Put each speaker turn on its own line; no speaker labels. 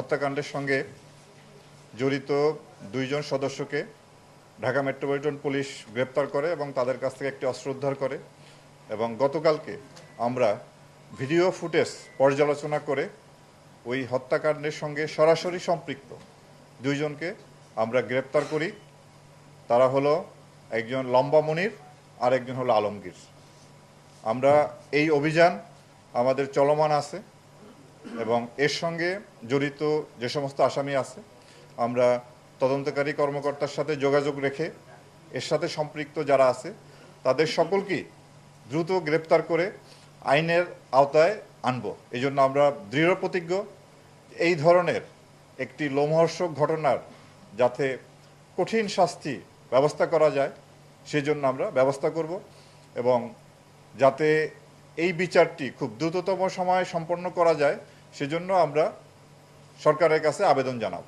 হত্যাকাণ্ডের সঙ্গে জড়িত দুইজন সদস্যকে ঢাকা মেট্রোপলিটন পুলিশ গ্রেপ্তার করে এবং তাদের কাছ থেকে একটি অস্ত্র উদ্ধার করে এবং গতকালকে আমরা ভিডিও ফুটেজ পর্যালোচনা করে ওই হত্যাকাণ্ডের সঙ্গে সরাসরি সম্পৃক্ত দুইজনকে আমরা গ্রেপ্তার করি। তারা হলো একজন লম্বা মনির আর একজন হলো আলমগীর। আমরা এই অভিযান আমাদের চলমান আছে। এবং এর সঙ্গে জড়িত যে সমস্ত আসামি আছে, আমরা তদন্তকারী কর্মকর্তার সাথে যোগাযোগ রেখে এর সাথে সম্পৃক্ত যারা আছে, তাদের সকলকেই দ্রুত গ্রেপ্তার করে আইনের আওতায় আনব। এই জন্য আমরা দৃঢ় প্রতিজ্ঞ, এই ধরনের একটি লোমহর্ষক ঘটনার যাতে কঠিন শাস্তি ব্যবস্থা করা যায়, সেজন্য আমরা ব্যবস্থা করব এবং যাতে এই বিচারটি খুব দ্রুততম সময়ে সম্পন্ন করা যায় সেজন্য আমরা সরকারের কাছে আবেদন জানাব।